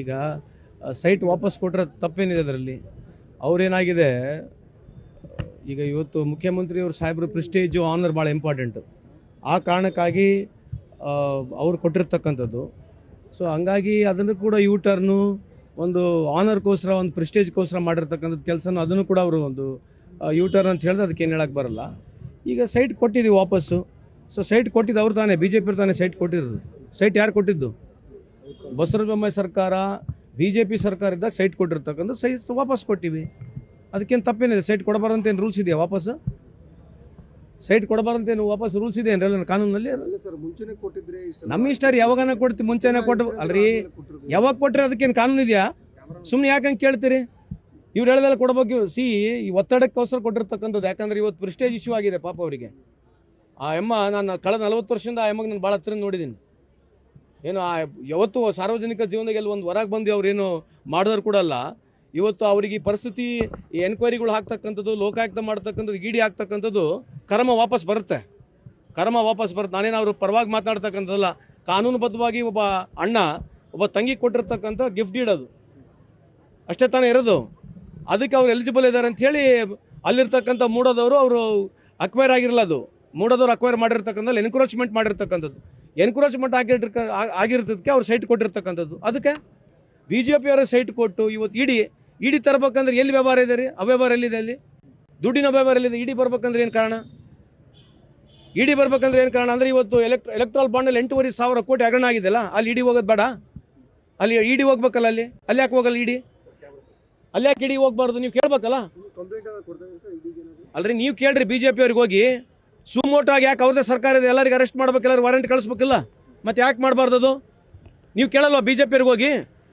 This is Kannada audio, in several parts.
ಈಗ ಸೈಟ್ ವಾಪಸ್ ಕೊಟ್ಟರೆ ತಪ್ಪೇನಿದೆ ಅದರಲ್ಲಿ. ಅವ್ರೇನಾಗಿದೆ, ಈಗ ಇವತ್ತು ಮುಖ್ಯಮಂತ್ರಿಯವರು ಸಾಹೇಬ್ರ ಪ್ರಿಸ್ಟೇಜು ಆನರ್ ಭಾಳ ಇಂಪಾರ್ಟೆಂಟು ಆ ಕಾರಣಕ್ಕಾಗಿ ಅವರು ಕೊಟ್ಟಿರ್ತಕ್ಕಂಥದ್ದು. ಸೊ ಹಂಗಾಗಿ ಅದನ್ನು ಕೂಡ ಯೂ ಟರ್ನು ಒಂದು ಆನರ್ಗೋಸ್ಕರ ಒಂದು ಪ್ರೆಸ್ಟೇಜ್ಗೋಸ್ಕರ ಮಾಡಿರ್ತಕ್ಕಂಥದ್ದು ಕೆಲಸನೂ ಅದನ್ನು ಕೂಡ ಅವರು ಒಂದು ಯೂ ಟರ್ನ್ ಅಂತ ಹೇಳಿದ್ರೆ ಅದಕ್ಕೆ ಏನು ಹೇಳಕ್ಕೆ ಬರಲ್ಲ. ಈಗ ಸೈಟ್ ಕೊಟ್ಟಿದ್ದೀವಿ ವಾಪಸ್ಸು. ಸೊ ಸೈಟ್ ಕೊಟ್ಟಿದ್ದು ಅವ್ರು ತಾನೇ ಬಿ ಜೆ ಪಿ ತಾನೇ ಸೈಟ್ ಕೊಟ್ಟಿರೋದು. ಸೈಟ್ ಯಾರು ಕೊಟ್ಟಿದ್ದು? ಬಸವರಾಜ ಸರ್ಕಾರ ಬಿ ಜೆ ಪಿ ಸರ್ಕಾರ ಇದ್ದಾಗ ಸೈಟ್ ಕೊಟ್ಟಿರ್ತಕ್ಕಂಥ ಸೈಟ್ ವಾಪಸ್ ಕೊಟ್ಟಿವಿ. ಅದಕ್ಕೇನು ತಪ್ಪೇನಿದೆ? ಸೈಟ್ ಕೊಡಬಾರ್ದಂತ ಏನು ರೂಲ್ಸ್ ಇದೆಯಾ ವಾಪಸ್? ಸೈಟ್ ಕೊಡಬಾರ್ದಂತ ಏನು ವಾಪಸ್ ರೂಲ್ಸ್ ಇದೆ ಏನ್ರಲ್ಲ ಕಾನೂನಲ್ಲಿ ನಮ್ಮ ಇಷ್ಟ ರೀ ಯಾವಾಗನ ಕೊಡ್ತೀವಿ ಮುಂಚೆನೇ ಕೊಟ್ಟು ಅಲ್ರಿ ಯಾವಾಗ ಕೊಟ್ಟರೆ ಅದಕ್ಕೇನು ಕಾನೂನು ಇದೆಯಾ? ಸುಮ್ಮನೆ ಯಾಕಂಗೆ ಕೇಳ್ತೀರಿ? ಇವ್ರು ಹೇಳ್ದಲ್ಲ ಕೊಡಬೇಕು ಸಿ ಈ ಒತ್ತಡಕ್ಕೋಸ್ಕರ ಕೊಟ್ಟಿರ್ತಕ್ಕಂಥದ್ದು ಯಾಕಂದ್ರೆ ಇವತ್ತು ಪ್ರಿಸ್ಟೇಜ್ ಇಶ್ಯೂ ಆಗಿದೆ ಪಾಪ ಅವರಿಗೆ. ಆ ಅಮ್ಮ ನಾನು ಕಳೆದ ನಲವತ್ತು ವರ್ಷದಿಂದ ಆ ಎಮ್ಮಗೆ ನಾನು ಭಾಳ ಹತ್ರ ನೋಡಿದ್ದೀನಿ. ಏನು ಆ ಯಾವತ್ತು ಸಾರ್ವಜನಿಕ ಜೀವನದಲ್ಲಿ ಒಂದು ಹೊರಗೆ ಬಂದು ಅವ್ರೇನು ಮಾಡಿದ್ರು ಕೂಡ ಅಲ್ಲ. ಇವತ್ತು ಅವರಿಗೆ ಪರಿಸ್ಥಿತಿ ಎನ್ಕ್ವೈರಿಗಳು ಹಾಕ್ತಕ್ಕಂಥದ್ದು, ಲೋಕಾಯುಕ್ತ ಮಾಡ್ತಕ್ಕಂಥದ್ದು ಇಡಿ ಆಗ್ತಕ್ಕಂಥದ್ದು ಕರ್ಮ ವಾಪಸ್ ಬರುತ್ತೆ. ಕರ್ಮ ವಾಪಸ್ ಬರುತ್ತೆ. ನಾನೇನು ಅವರು ಪರವಾಗಿ ಮಾತನಾಡ್ತಕ್ಕಂಥದ್ದಲ್ಲ ಕಾನೂನುಬದ್ಧವಾಗಿ ಒಬ್ಬ ಅಣ್ಣ, ಒಬ್ಬ ತಂಗಿ ಕೊಟ್ಟಿರ್ತಕ್ಕಂಥ ಗಿಫ್ಟ್ ಇಡೋದು. ಅಷ್ಟೇ ತಾನೇ ಇರೋದು. ಅದಕ್ಕೆ ಅವ್ರು ಎಲಿಜಿಬಲ್ ಇದ್ದಾರೆ ಅಂತ ಹೇಳಿ ಅಲ್ಲಿರ್ತಕ್ಕಂಥ ಮೂಡೋದವರು ಅವರು ಅಕ್ವೈರ್ ಆಗಿರಲ್ಲ ಅದು. ಮೂಡೋದವ್ರು ಅಕ್ವೈರ್ ಮಾಡಿರ್ತಕ್ಕಂಥದ್ದು ಎನ್ಕ್ರೋಚ್ಮೆಂಟ್ ಮಾಡಿರ್ತಕ್ಕಂಥದ್ದು. ಎನ್ಕ್ರೋಚ್ಮೆಂಟ್ ಆಗಿರ್ ಆಗಿರ್ತದಕ್ಕೆ ಅವ್ರು ಸೈಟ್ ಕೊಟ್ಟಿರ್ತಕ್ಕಂಥದ್ದು. ಅದಕ್ಕೆ ಬಿ ಜೆ ಪಿಯವರ ಸೈಟ್ ಕೊಟ್ಟು ಇವತ್ತು ಇಡಿ ಇಡಿ ತರಬೇಕಂದ್ರೆ ಎಲ್ಲಿ ವ್ಯವಹಾರ ಇದೆ ರೀ? ಅವ್ಯವಹಾರ ಎಲ್ಲಿದೆ ಅಲ್ಲಿ? ದುಡ್ಡಿನ ವ್ಯವಹಾರ ಎಲ್ಲಿದೆ? ಇಡಿ ಬರ್ಬೇಕಂದ್ರೆ ಏನು ಕಾರಣ? ಇಡಿ ಬರ್ಬೇಕಂದ್ರೆ ಏನು ಕಾರಣ? ಅಂದರೆ ಇವತ್ತು ಎಲೆಕ್ಟ್ ಎಲೆಕ್ಟ್ರಾಲ್ ಬಾಂಡಲ್ಲಿ ಎಂಟೂವರೆ ಸಾವಿರ ಕೋಟಿ ಹಗರಣ ಆಗಿದೆಯಲ್ಲ, ಅಲ್ಲಿ ಇಡಿ ಹೋಗೋದು ಬೇಡ? ಅಲ್ಲಿ ಇಡಿ ಹೋಗ್ಬೇಕಲ್ಲ ಅಲ್ಲಿ? ಅಲ್ಲಿ ಯಾಕೆ ಹೋಗಲ್ಲ ಇಡಿ? ಅಲ್ಲಿ ಯಾಕೆ ಇಡಿ ಹೋಗ್ಬಾರ್ದು? ನೀವು ಕೇಳ್ಬೇಕಲ್ಲ? ಅಲ್ರಿ, ನೀವು ಕೇಳ್ರಿ ಬಿ ಜೆ ಪಿಯವ್ರಿಗೆ ಹೋಗಿ. ಸುಮೋಟೋ ಆಗಿ ಯಾಕೆ ಅವ್ರದ್ದೇ ಸರ್ಕಾರ ಇದೆ? ಎಲ್ಲರಿಗೆ ಅರೆಸ್ಟ್ ಮಾಡ್ಬೇಕಿಲ್ಲ ವಾರಂಟ್ ಕಳಿಸ್ಬೇಕಿಲ್ಲ? ಮತ್ತೆ ಯಾಕೆ ಮಾಡಬಾರ್ದು ಅದು? ನೀವು ಕೇಳಲ್ವಾ ಬಿ ಜೆ ಪಿಯವ್ರಿಗೆ ಹೋಗಿ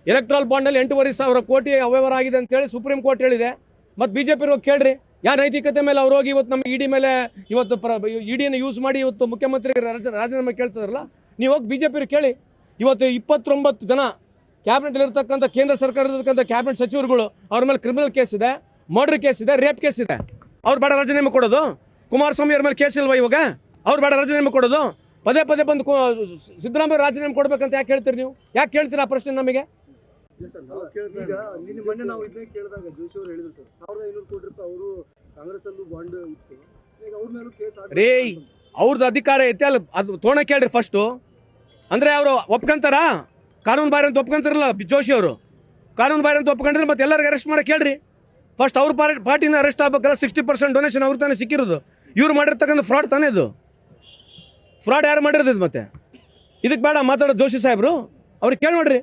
ಎಲೆಕ್ಟ್ರಾಲ್ ಬಾಂಡಲ್ಲಿ ಎಂಟೂವರೆ ಸಾವಿರ ಕೋಟಿ ಅವ್ಯವಹಾರ ಆಗಿದೆ ಅಂತೇಳಿ ಸುಪ್ರೀಂ ಕೋರ್ಟ್ ಹೇಳಿದೆ. ಮತ್ತು ಬಿ ಜೆ ಹೋಗಿ ಕೇಳ್ರಿ. ಯಾವ ನೈತಿಕತೆ ಮೇಲೆ ಅವ್ರು ಹೋಗಿ ಇವತ್ತು ನಮ್ಮ ಇಡಿ ಮೇಲೆ ಇವತ್ತು ಪ್ರ ಇಡಿಯನ್ನು ಯೂಸ್ ಮಾಡಿ ಇವತ್ತು ಮುಖ್ಯಮಂತ್ರಿ ರಾಜ- ರಾಜೀನಾಮೆ ಕೇಳ್ತಾರಲ್ಲ ನೀವು ಹೋಗಿ ಬಿ ಜೆ ಕೇಳಿ. ಇವತ್ತು ಇಪ್ಪತ್ತೊಂಬತ್ತು ಜನ ಕ್ಯಾಬಿನೆಟ್ ಇರ್ತಕ್ಕಂಥ ಕೇಂದ್ರ ಸರ್ಕಾರದಕ್ಕಂಥ ಕ್ಯಾಬಿನೆಟ್ ಸಚಿವರುಗಳು ಅವ್ರ ಮೇಲೆ ಕ್ರಿಮಿನಲ್ ಕೇಸ್ ಇದೆ ಮರ್ಡರ್ ಕೇಸ್ ಇದೆ ರೇಪ್ ಕೇಸ್ ಇದೆ. ಅವ್ರು ಬೇಡ ರಾಜೀನಾಮೆ ಕೊಡೋದು. ಕುಮಾರಸ್ವಾಮಿ ಅವ್ರ ಮೇಲೆ ಕೇಸ್ ಇಲ್ವಾ ಇವಾಗ? ಅವ್ರು ಬೇಡ ರಾಜೀನಾಮೆ ಕೊಡೋದು. ಪದೇ ಪದೇ ಬಂದು ಸಿದ್ದರಾಮಯ್ಯ ರಾಜೀನಾಮೆ ಕೊಡ್ಬೇಕಂತ ಯಾಕೆ ಹೇಳ್ತೀರಿ ನೀವು? ಯಾಕೆ ಕೇಳ್ತೀರ ಆ ಪ್ರಶ್ನೆ ನಮಗೆ. ಮೊನ್ನೆ ನಾವು ಇದನ್ನೇ ಕೇಳಿದಾಗ ಜೋಶಿ ಅವರು ಹೇಳಿದ್ರು ಸರ್. ಸಾವಿರದ ಐನೂರು ಕೋಟಿ ರೂಪಾಯಿ ಅವರು ಕಾಂಗ್ರೆಸ್ ಅಲ್ಲೂ ಬಾಂಡ್ ಇತ್ತು. ಈಗ ಅವ್ರ ಮೇಲೂ ಕೇಸ್ ರೇ ಅವ್ರದ್ದು ಅಧಿಕಾರ ಐತೆ ಅಲ್ಲಿ. ಅದು ತೋಣ ಕೇಳ್ರಿ ಫಸ್ಟು ಅಂದರೆ ಅವರು ಒಪ್ಕೊಂತಾರ? ಕಾನೂನು ಬಾರಿ ಅಂತ ಒಪ್ಕೊಂತಾರಲ್ಲ ಜೋಶಿ ಅವರು. ಕಾನೂನು ಬಾರಿ ಅಂತ ಒಪ್ಕೊಂಡ್ರೆ ಮತ್ತೆ ಎಲ್ಲರಿಗೂ ಅರೆಸ್ಟ್ ಮಾಡಕ್ಕೆ ಕೇಳ್ರಿ ಫಸ್ಟ್ ಅವ್ರ ಪಾರ್ಟಿ ಪಾರ್ಟಿನ ಅರೆಸ್ಟ್ ಆಗ್ಬೇಕಲ್ಲ ಸಿಕ್ಸ್ಟಿ ಪರ್ಸೆಂಟ್ ಡೊನೇಷನ್ ಅವ್ರ ತಾನೇ ಸಿಕ್ಕಿರೋದು. ಇವ್ರು ಮಾಡಿರ್ತಕ್ಕಂಥ ಫ್ರಾಡ್ ತಾನೇ ಇದು? ಫ್ರಾಡ್ ಯಾರು ಮಾಡಿರೋದು ಮತ್ತೆ? ಇದಕ್ಕೆ ಬೇಡ ಮಾತಾಡೋದು ಜೋಶಿ ಸಾಹೇಬರು. ಅವ್ರಿಗೆ ಕೇಳಿ ನೋಡ್ರಿ.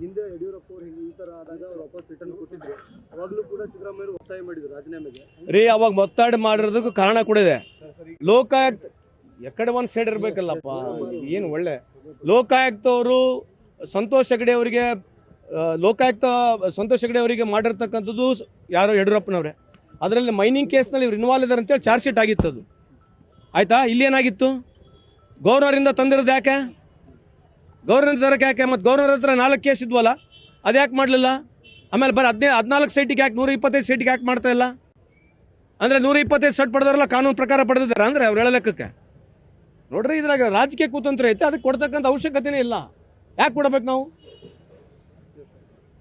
ಹಿಂದೆ ಯಡಿಯೂರಪ್ಪ ಕೊಟ್ಟಿದ್ರು ಅವಾಗಲೂ ಕೂಡ ಒತ್ತಾಯ ಮಾಡಿದ್ರು ರೀ, ಅವಾಗ ಮೊತ್ತಾಡಿ ಮಾಡಿರೋದಕ್ಕೂ ಕಾರಣ ಕೂಡ ಇದೆ. ಲೋಕಾಯುಕ್ತ ಎಕಡೆ ಒಂದು ಸೈಡ್ ಇರಬೇಕಲ್ಲಪ್ಪ ಏನು ಒಳ್ಳೆ. ಲೋಕಾಯುಕ್ತವರು ಸಂತೋಷ್ ಹೆಗಡೆ ಅವರಿಗೆ ಲೋಕಾಯುಕ್ತ ಸಂತೋಷ್ ಹೆಗಡೆ ಅವರಿಗೆ ಮಾಡಿರ್ತಕ್ಕಂಥದ್ದು ಯಾರೋ ಯಡಿಯೂರಪ್ಪನವರೇ. ಅದರಲ್ಲಿ ಮೈನಿಂಗ್ ಕೇಸ್ನಲ್ಲಿ ಇವ್ರು ಇನ್ವಾಲ್ವ್ ಇದ್ದಾರೆ ಅಂತೇಳಿ ಚಾರ್ಜ್ ಶೀಟ್ ಆಗಿತ್ತು ಅದು. ಆಯಿತಾ? ಇಲ್ಲಿ ಏನಾಗಿತ್ತು? ಗೌರ್ನರಿಂದ ತಂದಿರೋದು ಯಾಕೆ? ಗೌರ್ನರ್ ತರಕ್ಕೆ ಯಾಕೆ? ಮತ್ತು ಗೌರ್ನರ್ ಹತ್ರ ನಾಲ್ಕು ಕೇಸ್ ಇದ್ವಲ್ಲ, ಅದು ಯಾಕೆ ಮಾಡಲಿಲ್ಲ? ಆಮೇಲೆ ಬರೀ ಹದಿನೈದು ಹದಿನಾಲ್ಕು ಸೈಟಿಗೆ ಯಾಕೆ ನೂರ ಇಪ್ಪತ್ತೈದು ಸೈಟಿಗೆ ಯಾಕೆ ಮಾಡ್ತಾ ಇಲ್ಲ? ಅಂದರೆ ನೂರ ಇಪ್ಪತ್ತೈದು ಸೆಟ್ ಕಾನೂನು ಪ್ರಕಾರ ಪಡೆದಿದ್ದಾರೆ ಅಂದರೆ ಅವ್ರು ಹೇಳೋ ಲೆಕ್ಕಕ್ಕೆ ನೋಡ್ರಿ ಇದ್ರಾಗ ರಾಜಕೀಯ ಕುತಂತ್ರ ಐತೆ, ಅದಕ್ಕೆ ಕೊಡ್ತಕ್ಕಂಥ ಅವಶ್ಯಕತೆನೇ ಇಲ್ಲ. ಯಾಕೆ ಕೊಡ್ಬೇಕು ನಾವು?